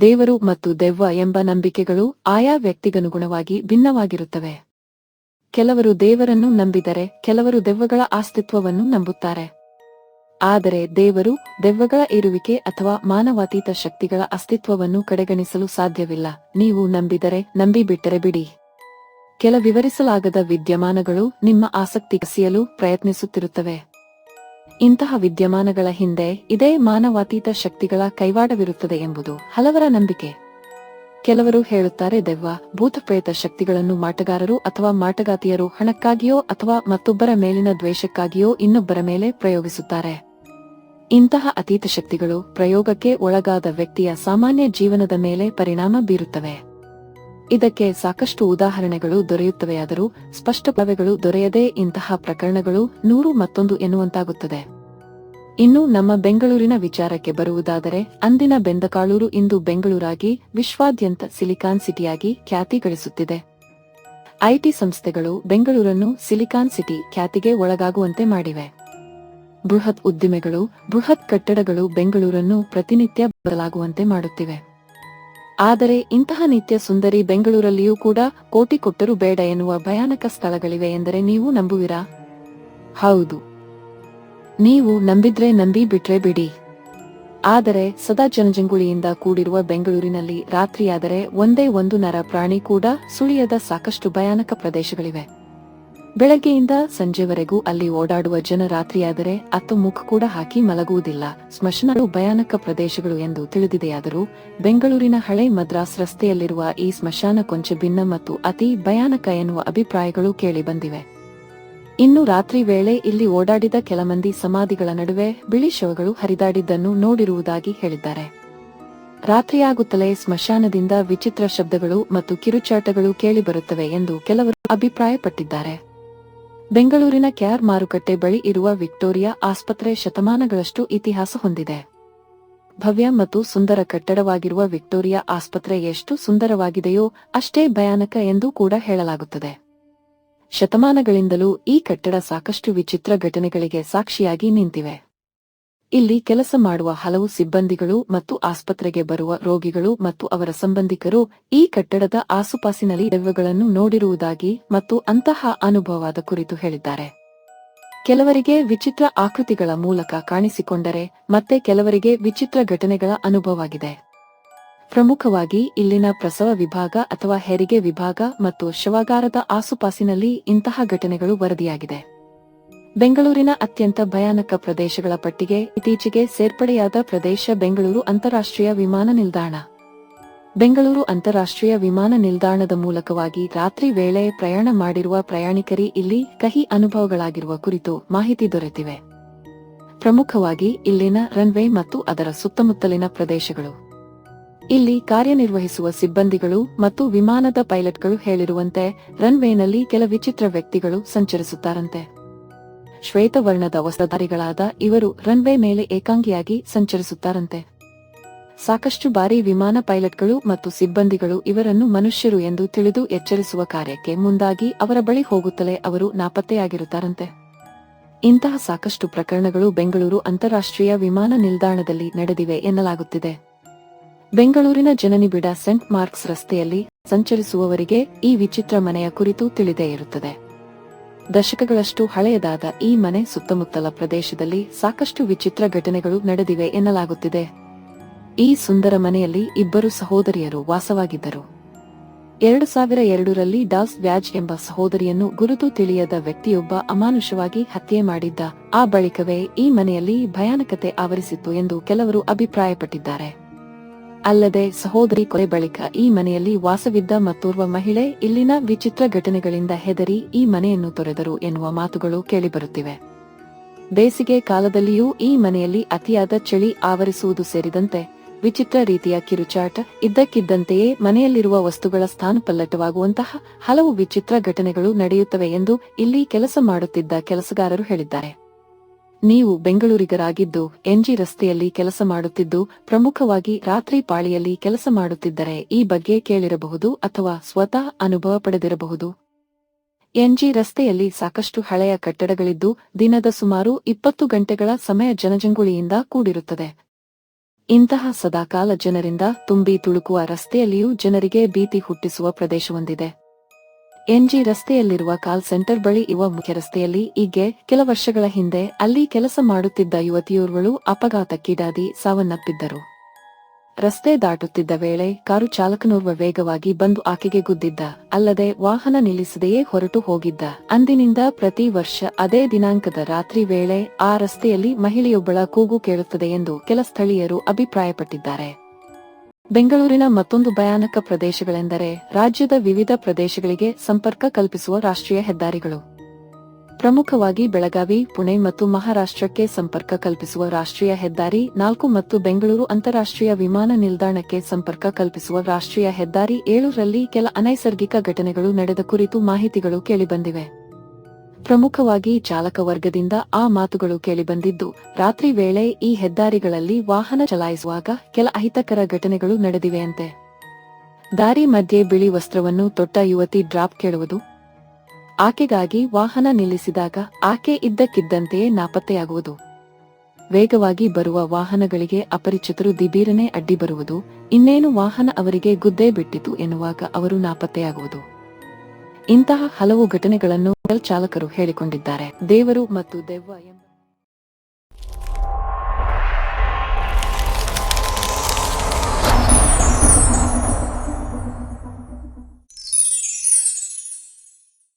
ದೇವರು ಮತ್ತು ದೆವ್ವ ಎಂಬ ನಂಬಿಕೆಗಳು ಆಯಾ ವ್ಯಕ್ತಿಗನುಗುಣವಾಗಿ ಭಿನ್ನವಾಗಿರುತ್ತವೆ. ಕೆಲವರು ದೇವರನ್ನು ನಂಬಿದರೆ ಕೆಲವರು ದೆವ್ವಗಳ ಅಸ್ತಿತ್ವವನ್ನು ನಂಬುತ್ತಾರೆ. ಆದರೆ ದೇವರು ದೆವ್ವಗಳ ಇರುವಿಕೆ ಅಥವಾ ಮಾನವಾತೀತ ಶಕ್ತಿಗಳ ಅಸ್ತಿತ್ವವನ್ನು ಕಡೆಗಣಿಸಲು ಸಾಧ್ಯವಿಲ್ಲ. ನೀವು ನಂಬಿದರೆ ನಂಬಿಬಿಟ್ಟರೆ ಬಿಡಿ. ಕೆಲ ವಿವರಿಸಲಾಗದ ವಿದ್ಯಮಾನಗಳು ನಿಮ್ಮ ಆಸಕ್ತಿ ಕಸಿಯಲು ಪ್ರಯತ್ನಿಸುತ್ತಿರುತ್ತವೆ. ಇಂತಹ ವಿದ್ಯಮಾನಗಳ ಹಿಂದೆ ಇದೇ ಮಾನವಾತೀತ ಶಕ್ತಿಗಳ ಕೈವಾಡವಿರುತ್ತದೆ ಎಂಬುದು ಹಲವರ ನಂಬಿಕೆ. ಕೆಲವರು ಹೇಳುತ್ತಾರೆ, ದೆವ್ವ, ಭೂತಪ್ರೇತ ಶಕ್ತಿಗಳನ್ನು ಮಾಟಗಾರರು ಅಥವಾ ಮಾಟಗಾತಿಯರು ಹಣಕ್ಕಾಗಿಯೋ ಅಥವಾ ಮತ್ತೊಬ್ಬರ ಮೇಲಿನ ದ್ವೇಷಕ್ಕಾಗಿಯೋ ಇನ್ನೊಬ್ಬರ ಮೇಲೆ ಪ್ರಯೋಗಿಸುತ್ತಾರೆ. ಇಂತಹ ಅತೀತ ಶಕ್ತಿಗಳು ಪ್ರಯೋಗಕ್ಕೆ ಒಳಗಾದ ವ್ಯಕ್ತಿಯ ಸಾಮಾನ್ಯ ಜೀವನದ ಮೇಲೆ ಪರಿಣಾಮ ಬೀರುತ್ತವೆ. ಇದಕ್ಕೆ ಸಾಕಷ್ಟು ಉದಾಹರಣೆಗಳು ದೊರೆಯುತ್ತವೆಯಾದರೂ ಸ್ಪಷ್ಟ ಪುರಾವೆಗಳು ದೊರೆಯದೇ ಇಂತಹ ಪ್ರಕರಣಗಳು ನೂರು ಮತ್ತೊಂದು ಎನ್ನುವಂತಾಗುತ್ತದೆ. ಇನ್ನು ನಮ್ಮ ಬೆಂಗಳೂರಿನ ವಿಚಾರಕ್ಕೆ ಬರುವುದಾದರೆ, ಅಂದಿನ ಬೆಂದಕಾಳೂರು ಇಂದು ಬೆಂಗಳೂರಾಗಿ ವಿಶ್ವಾದ್ಯಂತ ಸಿಲಿಕಾನ್ ಸಿಟಿಯಾಗಿ ಖ್ಯಾತಿ ಗಳಿಸುತ್ತಿದೆ. ಐಟಿ ಸಂಸ್ಥೆಗಳು ಬೆಂಗಳೂರನ್ನು ಸಿಲಿಕಾನ್ ಸಿಟಿ ಖ್ಯಾತಿಗೆ ಒಳಗಾಗುವಂತೆ ಮಾಡಿವೆ. ಬೃಹತ್ ಉದ್ದಿಮೆಗಳು, ಬೃಹತ್ ಕಟ್ಟಡಗಳು ಬೆಂಗಳೂರನ್ನು ಪ್ರತಿನಿತ್ಯ ಬದಲಾಗುವಂತೆ ಮಾಡುತ್ತಿವೆ. ಆದರೆ ಇಂತಹ ನಿತ್ಯ ಸುಂದರಿ ಬೆಂಗಳೂರಲ್ಲಿಯೂ ಕೂಡ ಕೋಟಿ ಕೊಟ್ಟರೂ ಬೇಡ ಎನ್ನುವ ಭಯಾನಕ ಸ್ಥಳಗಳಿವೆ ಎಂದರೆ ನೀವು ನಂಬುವಿರಾ? ಹೌದು. ನೀವು ನಂಬಿದ್ರೆ ನಂಬಿ ಬಿಟ್ರೆ ಬಿಡಿ. ಆದರೆ ಸದಾ ಜನಜಂಗುಳಿಯಿಂದ ಕೂಡಿರುವ ಬೆಂಗಳೂರಿನಲ್ಲಿ ರಾತ್ರಿಯಾದರೆ ಒಂದೇ ಒಂದು ನರ ಪ್ರಾಣಿ ಕೂಡ ಸುಳಿಯದ ಸಾಕಷ್ಟು ಭಯಾನಕ ಪ್ರದೇಶಗಳಿವೆ. ಬೆಳಗ್ಗೆಯಿಂದ ಸಂಜೆವರೆಗೂ ಅಲ್ಲಿ ಓಡಾಡುವ ಜನ ರಾತ್ರಿಯಾದರೆ ಅತ್ತು ಮುಖ ಕೂಡ ಹಾಕಿ ಮಲಗುವುದಿಲ್ಲ. ಸ್ಮಶಾನಗಳು ಭಯಾನಕ ಪ್ರದೇಶಗಳು ಎಂದು ತಿಳಿದಿದೆಯಾದರೂ ಬೆಂಗಳೂರಿನ ಹಳೆ ಮದ್ರಾಸ್ ರಸ್ತೆಯಲ್ಲಿರುವ ಈ ಸ್ಮಶಾನ ಕೊಂಚ ಭಿನ್ನ ಮತ್ತು ಅತಿ ಭಯಾನಕ ಎನ್ನುವ ಅಭಿಪ್ರಾಯಗಳು ಕೇಳಿಬಂದಿವೆ. ಇನ್ನು ರಾತ್ರಿ ವೇಳೆ ಇಲ್ಲಿ ಓಡಾಡಿದ ಕೆಲ ಮಂದಿ ಸಮಾಧಿಗಳ ನಡುವೆ ಬಿಳಿ ಶವಗಳು ಹರಿದಾಡಿದ್ದನ್ನು ನೋಡಿರುವುದಾಗಿ ಹೇಳಿದ್ದಾರೆ. ರಾತ್ರಿಯಾಗುತ್ತಲೇ ಸ್ಮಶಾನದಿಂದ ವಿಚಿತ್ರ ಶಬ್ದಗಳು ಮತ್ತು ಕಿರುಚಾಟಗಳು ಕೇಳಿಬರುತ್ತವೆ ಎಂದು ಕೆಲವರು ಅಭಿಪ್ರಾಯಪಟ್ಟಿದ್ದಾರೆ. ಬೆಂಗಳೂರಿನ ಕ್ಯಾರ್ ಮಾರುಕಟ್ಟೆ ಬಳಿ ಇರುವ ವಿಕ್ಟೋರಿಯಾ ಆಸ್ಪತ್ರೆ ಶತಮಾನಗಳಷ್ಟು ಇತಿಹಾಸ ಹೊಂದಿದೆ. ಭವ್ಯ ಮತ್ತು ಸುಂದರ ಕಟ್ಟಡವಾಗಿರುವ ವಿಕ್ಟೋರಿಯಾ ಆಸ್ಪತ್ರೆ ಎಷ್ಟು ಸುಂದರವಾಗಿದೆಯೋ ಅಷ್ಟೇ ಭಯಾನಕ ಎಂದು ಕೂಡ ಹೇಳಲಾಗುತ್ತದೆ. ಶತಮಾನಗಳಿಂದಲೂ ಈ ಕಟ್ಟಡ ಸಾಕಷ್ಟು ವಿಚಿತ್ರ ಘಟನೆಗಳಿಗೆ ಸಾಕ್ಷಿಯಾಗಿ ನಿಂತಿವೆ. ಇಲ್ಲಿ ಕೆಲಸ ಮಾಡುವ ಹಲವು ಸಿಬ್ಬಂದಿಗಳು ಮತ್ತು ಆಸ್ಪತ್ರೆಗೆ ಬರುವ ರೋಗಿಗಳು ಮತ್ತು ಅವರ ಸಂಬಂಧಿಕರು ಈ ಕಟ್ಟಡದ ಆಸುಪಾಸಿನಲ್ಲಿ ದೆವ್ವಗಳನ್ನು ನೋಡಿರುವುದಾಗಿ ಮತ್ತು ಅಂತಹ ಅನುಭವದ ಕುರಿತು ಹೇಳಿದ್ದಾರೆ. ಕೆಲವರಿಗೆ ವಿಚಿತ್ರ ಆಕೃತಿಗಳ ಮೂಲಕ ಕಾಣಿಸಿಕೊಂಡರೆ ಮತ್ತೆ ಕೆಲವರಿಗೆ ವಿಚಿತ್ರ ಘಟನೆಗಳ ಅನುಭವವಾಗಿದೆ. ಪ್ರಮುಖವಾಗಿ ಇಲ್ಲಿನ ಪ್ರಸವ ವಿಭಾಗ ಅಥವಾ ಹೆರಿಗೆ ವಿಭಾಗ ಮತ್ತು ಶವಾಗಾರದ ಆಸುಪಾಸಿನಲ್ಲಿ ಇಂತಹ ಘಟನೆಗಳು ವರದಿಯಾಗಿದೆ. ಬೆಂಗಳೂರಿನ ಅತ್ಯಂತ ಭಯಾನಕ ಪ್ರದೇಶಗಳ ಪಟ್ಟಿಗೆ ಇತ್ತೀಚೆಗೆ ಸೇರ್ಪಡೆಯಾದ ಪ್ರದೇಶ ಬೆಂಗಳೂರು ಅಂತಾರಾಷ್ಟ್ರೀಯ ವಿಮಾನ ನಿಲ್ದಾಣ. ಬೆಂಗಳೂರು ಅಂತಾರಾಷ್ಟ್ರೀಯ ವಿಮಾನ ನಿಲ್ದಾಣದ ಮೂಲಕವಾಗಿ ರಾತ್ರಿ ವೇಳೆ ಪ್ರಯಾಣ ಮಾಡಿರುವ ಪ್ರಯಾಣಿಕರಿ ಇಲ್ಲಿ ಕಹಿ ಅನುಭವಗಳಾಗಿರುವ ಕುರಿತು ಮಾಹಿತಿ ದೊರೆತಿವೆ. ಪ್ರಮುಖವಾಗಿ ಇಲ್ಲಿನ ರನ್ವೇ ಮತ್ತು ಅದರ ಸುತ್ತಮುತ್ತಲಿನ ಪ್ರದೇಶಗಳು. ಇಲ್ಲಿ ಕಾರ್ಯನಿರ್ವಹಿಸುವ ಸಿಬ್ಬಂದಿಗಳು ಮತ್ತು ವಿಮಾನದ ಪೈಲಟ್ಗಳು ಹೇಳಿರುವಂತೆ ರನ್ವೇನಲ್ಲಿ ಕೆಲ ವಿಚಿತ್ರ ವ್ಯಕ್ತಿಗಳು ಸಂಚರಿಸುತ್ತಾರಂತೆ. ಶ್ವೇತವರ್ಣದ ವಸ್ತ್ರಧಾರಿಗಳಾದ ಇವರು ರನ್ವೇ ಮೇಲೆ ಏಕಾಂಗಿಯಾಗಿ ಸಂಚರಿಸುತ್ತಾರಂತೆ. ಸಾಕಷ್ಟು ಬಾರಿ ವಿಮಾನ ಪೈಲಟ್ಗಳು ಮತ್ತು ಸಿಬ್ಬಂದಿಗಳು ಇವರನ್ನು ಮನುಷ್ಯರು ಎಂದು ತಿಳಿದು ಎಚ್ಚರಿಸುವ ಕಾರ್ಯಕ್ಕೆ ಮುಂದಾಗಿ ಅವರ ಬಳಿ ಹೋಗುತ್ತಲೇ ಅವರು ನಾಪತ್ತೆಯಾಗಿರುತ್ತಾರಂತೆ. ಇಂತಹ ಸಾಕಷ್ಟು ಪ್ರಕರಣಗಳು ಬೆಂಗಳೂರು ಅಂತಾರಾಷ್ಟ್ರೀಯ ವಿಮಾನ ನಿಲ್ದಾಣದಲ್ಲಿ ನಡೆದಿವೆ ಎನ್ನಲಾಗುತ್ತಿದೆ. ಬೆಂಗಳೂರಿನ ಜನನಿಬಿಡ ಸೆಂಟ್ ಮಾರ್ಕ್ಸ್ ರಸ್ತೆಯಲ್ಲಿ ಸಂಚರಿಸುವವರಿಗೆ ಈ ವಿಚಿತ್ರ ಮನೆಯ ಕುರಿತು ತಿಳಿದೇ ಇರುತ್ತದೆ. ದಶಕಗಳಷ್ಟು ಹಳೆಯದಾದ ಈ ಮನೆ ಸುತ್ತಮುತ್ತಲ ಪ್ರದೇಶದಲ್ಲಿ ಸಾಕಷ್ಟು ವಿಚಿತ್ರ ಘಟನೆಗಳು ನಡೆದಿವೆ ಎನ್ನಲಾಗುತ್ತಿದೆ. ಈ ಸುಂದರ ಮನೆಯಲ್ಲಿ ಇಬ್ಬರು ಸಹೋದರಿಯರು ವಾಸವಾಗಿದ್ದರು. ಎರಡು ಸಾವಿರ ಎರಡರಲ್ಲಿ ಡಾಸ್ ವ್ಯಾಜ್ ಎಂಬ ಸಹೋದರಿಯನ್ನು ಗುರುತು ತಿಳಿಯದ ವ್ಯಕ್ತಿಯೊಬ್ಬ ಅಮಾನುಷವಾಗಿ ಹತ್ಯೆ ಮಾಡಿದ್ದ. ಆ ಬಳಿಕವೇ ಈ ಮನೆಯಲ್ಲಿ ಭಯಾನಕತೆ ಆವರಿಸಿತ್ತು ಎಂದು ಕೆಲವರು ಅಭಿಪ್ರಾಯಪಟ್ಟಿದ್ದಾರೆ. ಅಲ್ಲದೆ ಸಹೋದರಿ ಕೊಲೆ ಬಳಿಕ ಈ ಮನೆಯಲ್ಲಿ ವಾಸವಿದ್ದ ಮತ್ತೋರ್ವ ಮಹಿಳೆ ಇಲ್ಲಿನ ವಿಚಿತ್ರ ಘಟನೆಗಳಿಂದ ಹೆದರಿ ಈ ಮನೆಯನ್ನು ತೊರೆದರು ಎನ್ನುವ ಮಾತುಗಳು ಕೇಳಿಬರುತ್ತಿವೆ. ಬೇಸಿಗೆ ಕಾಲದಲ್ಲಿಯೂ ಈ ಮನೆಯಲ್ಲಿ ಅತಿಯಾದ ಚಳಿ ಆವರಿಸುವುದು ಸೇರಿದಂತೆ ವಿಚಿತ್ರ ರೀತಿಯ ಕಿರುಚಾಟ ಇದ್ದಕ್ಕಿದ್ದಂತೆಯೇ ಮನೆಯಲ್ಲಿರುವ ವಸ್ತುಗಳ ಸ್ಥಾನಪಲ್ಲಟವಾಗುವಂತಹ ಹಲವು ವಿಚಿತ್ರ ಘಟನೆಗಳು ನಡೆಯುತ್ತವೆ ಎಂದು ಇಲ್ಲಿ ಕೆಲಸ ಮಾಡುತ್ತಿದ್ದ ಕೆಲಸಗಾರರು ಹೇಳಿದ್ದಾರೆ. ನೀವು ಬೆಂಗಳೂರಿಗರಾಗಿದ್ದು, ಎನ್ಜಿ ರಸ್ತೆಯಲ್ಲಿ ಕೆಲಸ ಮಾಡುತ್ತಿದ್ದು, ಪ್ರಮುಖವಾಗಿ ರಾತ್ರಿ ಪಾಳಿಯಲ್ಲಿ ಕೆಲಸ ಮಾಡುತ್ತಿದ್ದರೆ ಈ ಬಗ್ಗೆ ಕೇಳಿರಬಹುದು ಅಥವಾ ಸ್ವತಃ ಅನುಭವ ಪಡೆದಿರಬಹುದು. ಎನ್ಜಿ ರಸ್ತೆಯಲ್ಲಿ ಸಾಕಷ್ಟು ಹಳೆಯ ಕಟ್ಟಡಗಳಿದ್ದು, ದಿನದ ಸುಮಾರು ಇಪ್ಪತ್ತು ಗಂಟೆಗಳ ಸಮಯ ಜನಜಂಗುಳಿಯಿಂದ ಕೂಡಿರುತ್ತದೆ. ಇಂತಹ ಸದಾಕಾಲ ಜನರಿಂದ ತುಂಬಿ ತುಳುಕುವ ರಸ್ತೆಯಲ್ಲಿಯೂ ಜನರಿಗೆ ಭೀತಿ ಹುಟ್ಟಿಸುವ ಪ್ರದೇಶವೊಂದಿದೆ. ಎನ್ಜಿ ರಸ್ತೆಯಲ್ಲಿರುವ ಕಾಲ್ ಸೆಂಟರ್ ಬಳಿ ಇರುವ ಮುಖ್ಯ ರಸ್ತೆಯಲ್ಲಿ ಈಗ್ಗೆ ಕೆಲ ವರ್ಷಗಳ ಹಿಂದೆ ಅಲ್ಲಿ ಕೆಲಸ ಮಾಡುತ್ತಿದ್ದ ಯುವತಿಯೋರ್ವಳು ಅಪಘಾತಕ್ಕೀಡಾದಿ ಸಾವನ್ನಪ್ಪಿದ್ದರು. ರಸ್ತೆ ದಾಟುತ್ತಿದ್ದ ವೇಳೆ ಕಾರು ಚಾಲಕನೋರ್ವ ವೇಗವಾಗಿ ಬಂದು ಆಕೆಗೆ ಗುದ್ದಿದ್ದ. ಅಲ್ಲದೆ ವಾಹನ ನಿಲ್ಲಿಸದೆಯೇ ಹೊರಟು ಹೋಗಿದ್ದ. ಅಂದಿನಿಂದ ಪ್ರತಿ ವರ್ಷ ಅದೇ ದಿನಾಂಕದ ರಾತ್ರಿ ವೇಳೆ ಆ ರಸ್ತೆಯಲ್ಲಿ ಮಹಿಳೆಯೊಬ್ಬಳ ಕೂಗು ಕೇಳುತ್ತದೆ ಎಂದು ಕೆಲ ಸ್ಥಳೀಯರು ಅಭಿಪ್ರಾಯಪಟ್ಟಿದ್ದಾರೆ. ಬೆಂಗಳೂರಿನ ಮತ್ತೊಂದು ಭಯಾನಕ ಪ್ರದೇಶಗಳೆಂದರೆ ರಾಜ್ಯದ ವಿವಿಧ ಪ್ರದೇಶಗಳಿಗೆ ಸಂಪರ್ಕ ಕಲ್ಪಿಸುವ ರಾಷ್ಟ್ರೀಯ ಹೆದ್ದಾರಿಗಳು. ಪ್ರಮುಖವಾಗಿ ಬೆಳಗಾವಿ, ಪುಣೆ ಮತ್ತು ಮಹಾರಾಷ್ಟ್ರಕ್ಕೆ ಸಂಪರ್ಕ ಕಲ್ಪಿಸುವ ರಾಷ್ಟ್ರೀಯ ಹೆದ್ದಾರಿ ನಾಲ್ಕು ಮತ್ತು ಬೆಂಗಳೂರು ಅಂತಾರಾಷ್ಟ್ರೀಯ ವಿಮಾನ ನಿಲ್ದಾಣಕ್ಕೆ ಸಂಪರ್ಕ ಕಲ್ಪಿಸುವ ರಾಷ್ಟ್ರೀಯ ಹೆದ್ದಾರಿ ಏಳರಲ್ಲಿ ಕೆಲ ಅನೈಸರ್ಗಿಕ ಘಟನೆಗಳು ನಡೆದ ಕುರಿತು ಮಾಹಿತಿಗಳು ಕೇಳಿಬಂದಿವೆ. ಪ್ರಮುಖವಾಗಿ ಚಾಲಕ ವರ್ಗದಿಂದ ಆ ಮಾತುಗಳು ಕೇಳಿಬಂದಿದ್ದು, ರಾತ್ರಿ ವೇಳೆ ಈ ಹೆದ್ದಾರಿಗಳಲ್ಲಿ ವಾಹನ ಚಲಾಯಿಸುವಾಗ ಕೆಲ ಅಹಿತಕರ ಘಟನೆಗಳು ನಡೆದಿವೆಯಂತೆ. ದಾರಿ ಮಧ್ಯೆ ಬಿಳಿ ವಸ್ತ್ರವನ್ನು ತೊಟ್ಟ ಯುವತಿ ಡ್ರಾಪ್ ಕೇಳುವುದು. ಆಕೆಗಾಗಿ ವಾಹನ ನಿಲ್ಲಿಸಿದಾಗ ಆಕೆ ಇದ್ದಕ್ಕಿದ್ದಂತೆಯೇ ನಾಪತ್ತೆಯಾಗುವುದು. ವೇಗವಾಗಿ ಬರುವ ವಾಹನಗಳಿಗೆ ಅಪರಿಚಿತರು ದಿಬೀರನೆ ಅಡ್ಡಿ ಬರುವುದು, ಇನ್ನೇನು ವಾಹನ ಅವರಿಗೆ ಗುದ್ದೇ ಬಿಟ್ಟಿತು ಎನ್ನುವಾಗ ಅವರು ನಾಪತ್ತೆಯಾಗುವುದು. ಇಂತಹ ಹಲವು ಘಟನೆಗಳನ್ನು ಚಾಲಕರು ಹೇಳಿಕೊಂಡಿದ್ದಾರೆ. ದೇವರು ಮತ್ತು ದೆವ್ವ ಎಂಬ